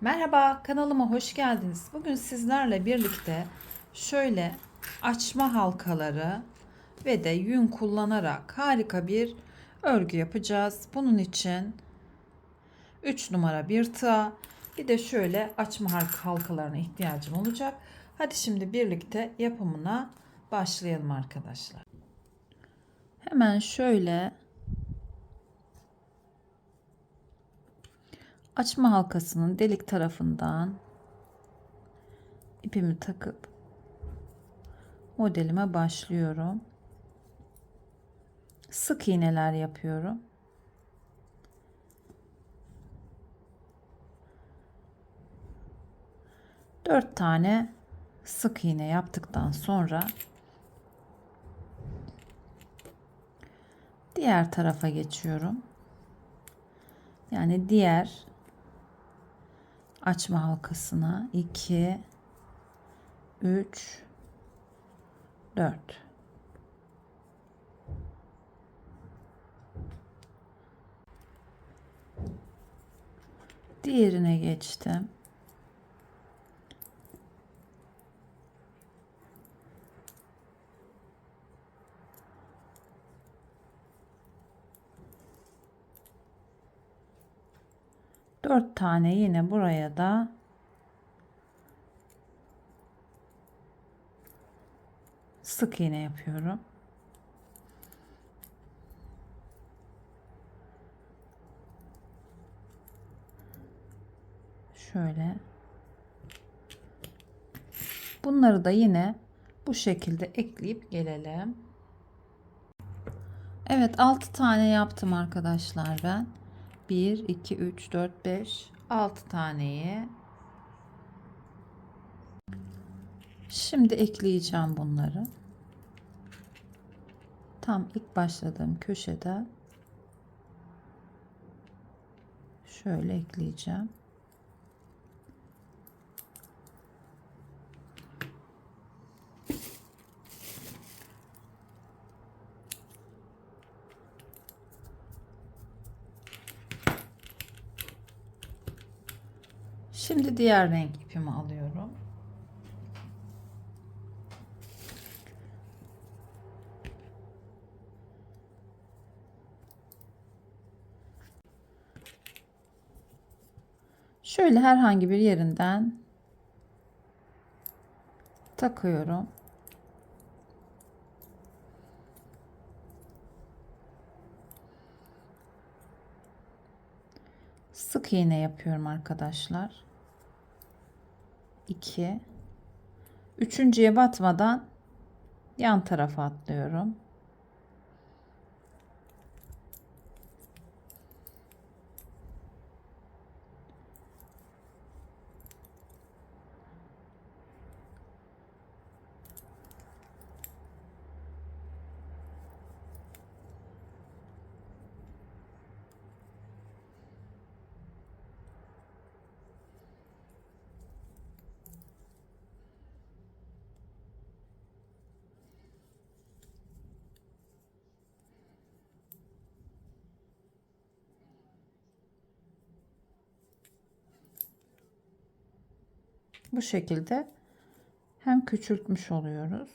Merhaba, kanalıma hoş geldiniz. Bugün sizlerle birlikte şöyle açma halkaları ve de yün kullanarak harika bir örgü yapacağız. Bunun için 3 numara bir tığ, bir de şöyle açma halk- halkalarına ihtiyacım olacak. Hadi şimdi birlikte yapımına başlayalım arkadaşlar. Hemen şöyle açma halkasının delik tarafından ipimi takıp modelime başlıyorum. Sık iğneler yapıyorum. Dört tane sık iğne yaptıktan sonra diğer tarafa geçiyorum. Yani diğer açma halkasına 2 3 4 Diğerine geçtim. Dört tane yine buraya da sık iğne yapıyorum. Şöyle. Bunları da yine bu şekilde ekleyip gelelim. Evet 6 tane yaptım arkadaşlar ben. 1 2 3 4 5 6 taneyi Şimdi ekleyeceğim bunları. Tam ilk başladığım köşede şöyle ekleyeceğim. Şimdi diğer renk ipimi alıyorum. Şöyle herhangi bir yerinden takıyorum. Sık iğne yapıyorum arkadaşlar. 2 Üçüncüye batmadan yan tarafa atlıyorum. Bu şekilde hem küçültmüş oluyoruz.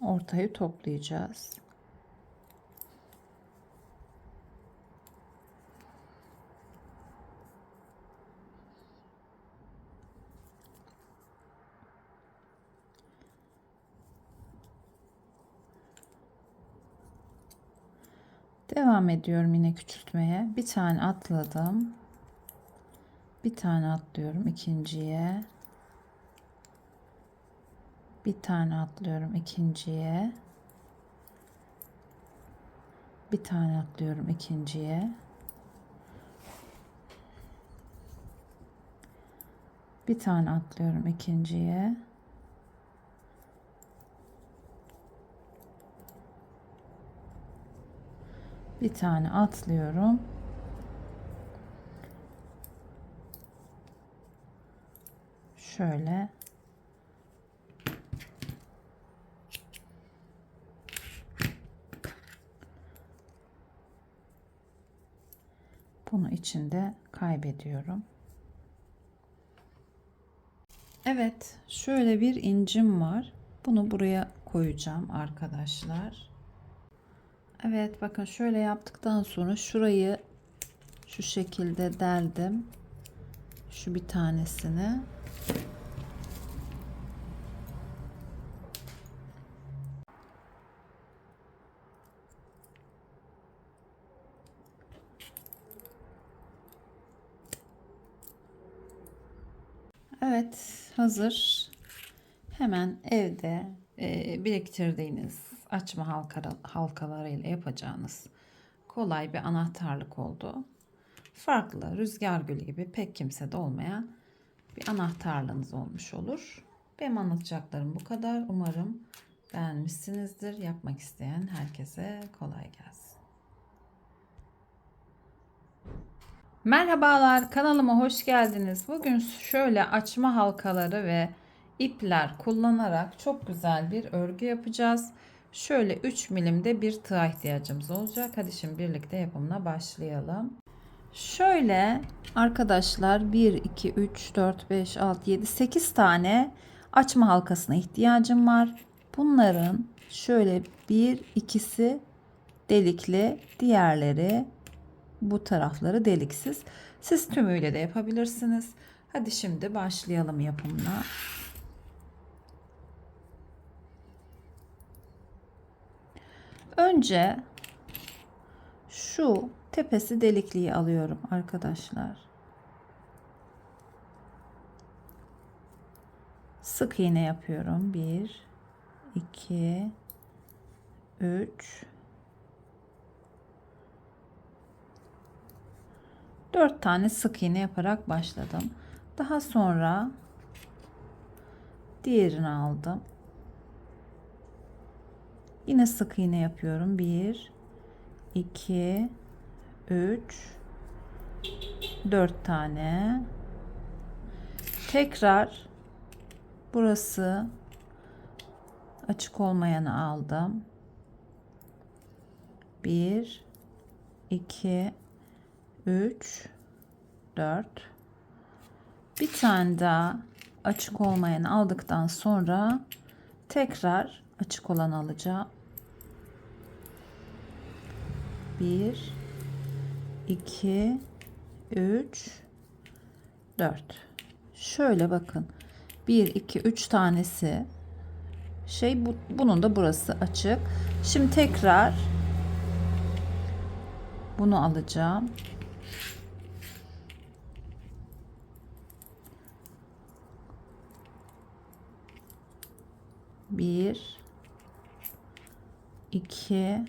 Ortayı toplayacağız. Devam ediyorum yine küçültmeye. Bir tane atladım. Bir tane atlıyorum ikinciye. Bir tane atlıyorum ikinciye. Bir tane atlıyorum ikinciye. Bir tane atlıyorum ikinciye. Bir tane atlıyorum. Şöyle Bunu içinde kaybediyorum. Evet, şöyle bir incim var. Bunu buraya koyacağım arkadaşlar. Evet, bakın şöyle yaptıktan sonra şurayı şu şekilde deldim. Şu bir tanesini. Evet, hazır. Hemen evde e, biriktirdiğiniz açma halka, halkalarıyla yapacağınız kolay bir anahtarlık oldu. Farklı, rüzgar gülü gibi pek kimsede olmayan bir anahtarlığınız olmuş olur. Benim anlatacaklarım bu kadar. Umarım beğenmişsinizdir. Yapmak isteyen herkese kolay gelsin. Merhabalar kanalıma hoş geldiniz. Bugün şöyle açma halkaları ve ipler kullanarak çok güzel bir örgü yapacağız. Şöyle 3 milimde bir tığa ihtiyacımız olacak. Hadi şimdi birlikte yapımına başlayalım. Şöyle arkadaşlar 1, 2, 3, 4, 5, 6, 7, 8 tane açma halkasına ihtiyacım var. Bunların şöyle bir ikisi delikli diğerleri bu tarafları deliksiz. Siz tümüyle de yapabilirsiniz. Hadi şimdi başlayalım yapımına. Önce şu tepesi delikliyi alıyorum arkadaşlar. Sık iğne yapıyorum. 1 2 3 4 tane sık iğne yaparak başladım. Daha sonra diğerini aldım. Yine sık iğne yapıyorum. 1 2 3 4 tane. Tekrar burası açık olmayanı aldım. 1 2 3 4 bir tane daha açık olmayanı aldıktan sonra tekrar açık olan alacağım. 1 2 3 4 şöyle bakın. 1 2 3 tanesi. Şey bu, bunun da burası açık. Şimdi tekrar bunu alacağım bir. İki.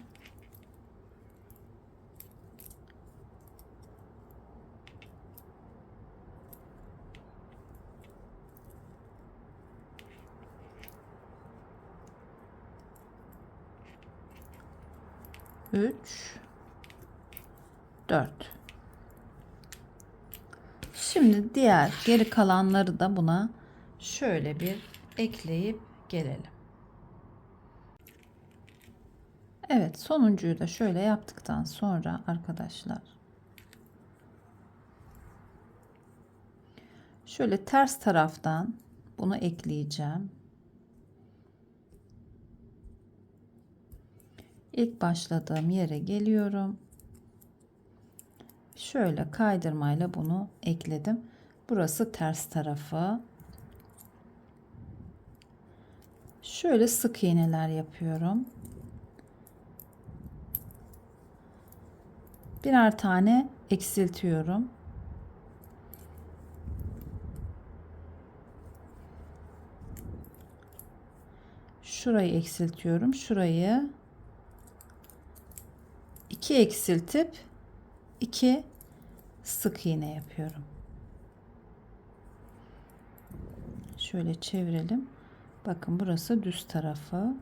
Üç. Dört. Şimdi diğer geri kalanları da buna şöyle bir ekleyip gelelim. Evet sonuncuyu da şöyle yaptıktan sonra arkadaşlar şöyle ters taraftan bunu ekleyeceğim. İlk başladığım yere geliyorum. Şöyle kaydırmayla bunu ekledim. Burası ters tarafı. Şöyle sık iğneler yapıyorum. Birer tane eksiltiyorum. Şurayı eksiltiyorum. Şurayı iki eksiltip iki sık iğne yapıyorum. Şöyle çevirelim. Bakın burası düz tarafı.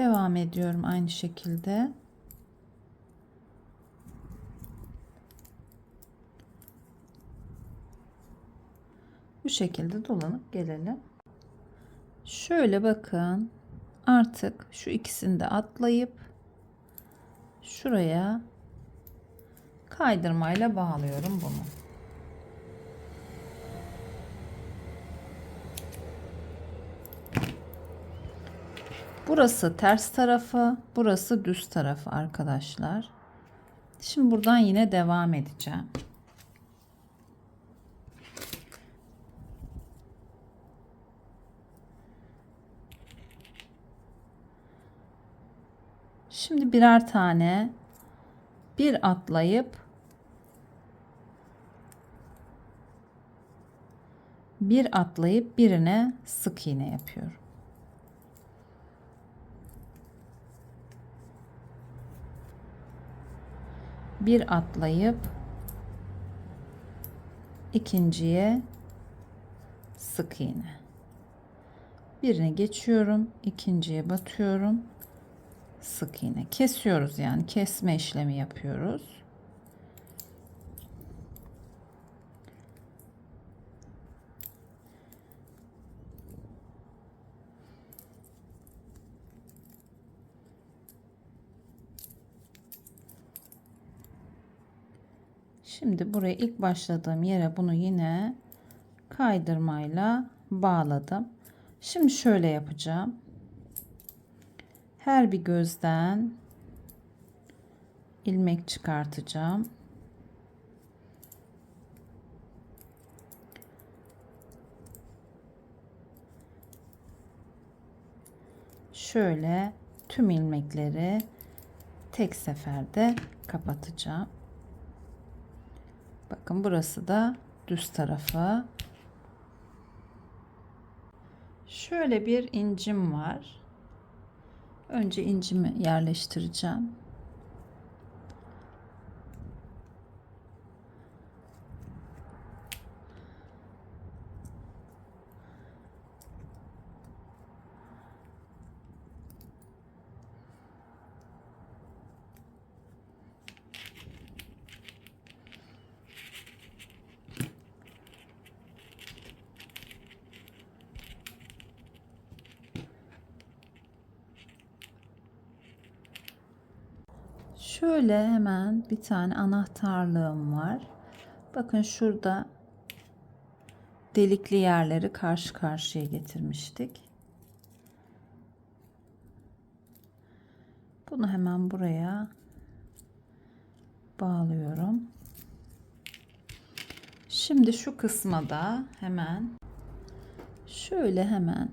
Devam ediyorum aynı şekilde. Bu şekilde dolanıp gelelim. Şöyle bakın. Artık şu ikisini de atlayıp şuraya kaydırmayla bağlıyorum bunu. Burası ters tarafı, burası düz tarafı arkadaşlar. Şimdi buradan yine devam edeceğim. Şimdi birer tane bir atlayıp bir atlayıp birine sık iğne yapıyorum. Bir atlayıp ikinciye sık iğne. Birine geçiyorum, ikinciye batıyorum. Sık iğne. Kesiyoruz yani kesme işlemi yapıyoruz. Şimdi buraya ilk başladığım yere bunu yine kaydırmayla bağladım. Şimdi şöyle yapacağım. Her bir gözden ilmek çıkartacağım. Şöyle tüm ilmekleri tek seferde kapatacağım. Bakın burası da düz tarafı. Şöyle bir incim var. Önce incimi yerleştireceğim. Şöyle hemen bir tane anahtarlığım var. Bakın şurada delikli yerleri karşı karşıya getirmiştik. Bunu hemen buraya bağlıyorum. Şimdi şu kısma da hemen şöyle hemen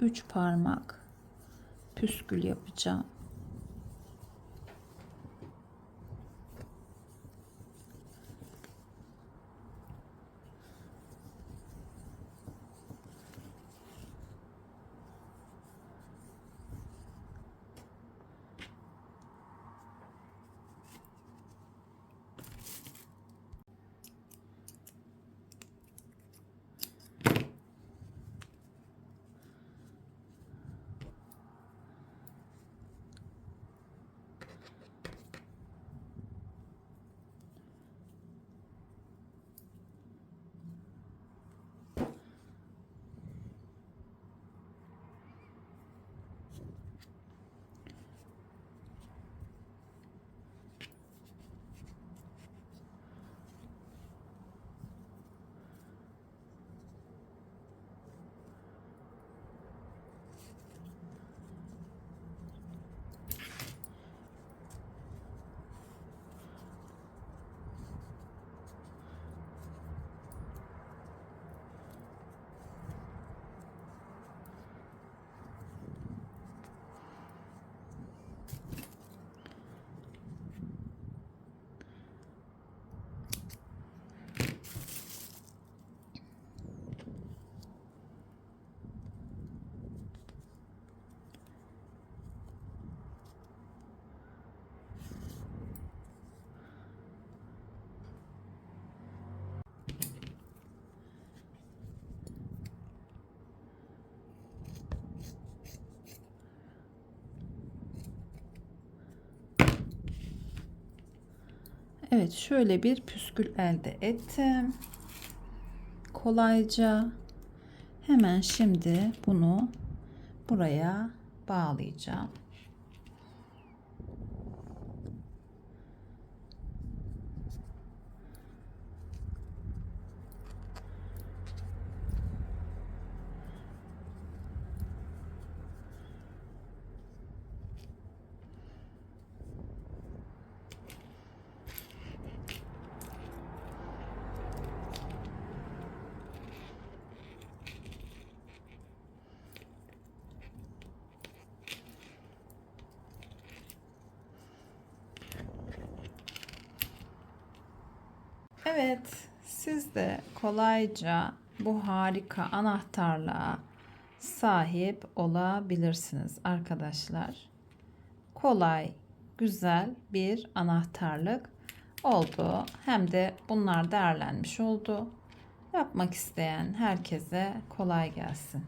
3 parmak püskül yapacağım. Evet şöyle bir püskül elde ettim. Kolayca hemen şimdi bunu buraya bağlayacağım. Evet, siz de kolayca bu harika anahtarlığa sahip olabilirsiniz arkadaşlar. Kolay, güzel bir anahtarlık oldu. Hem de bunlar değerlenmiş oldu. Yapmak isteyen herkese kolay gelsin.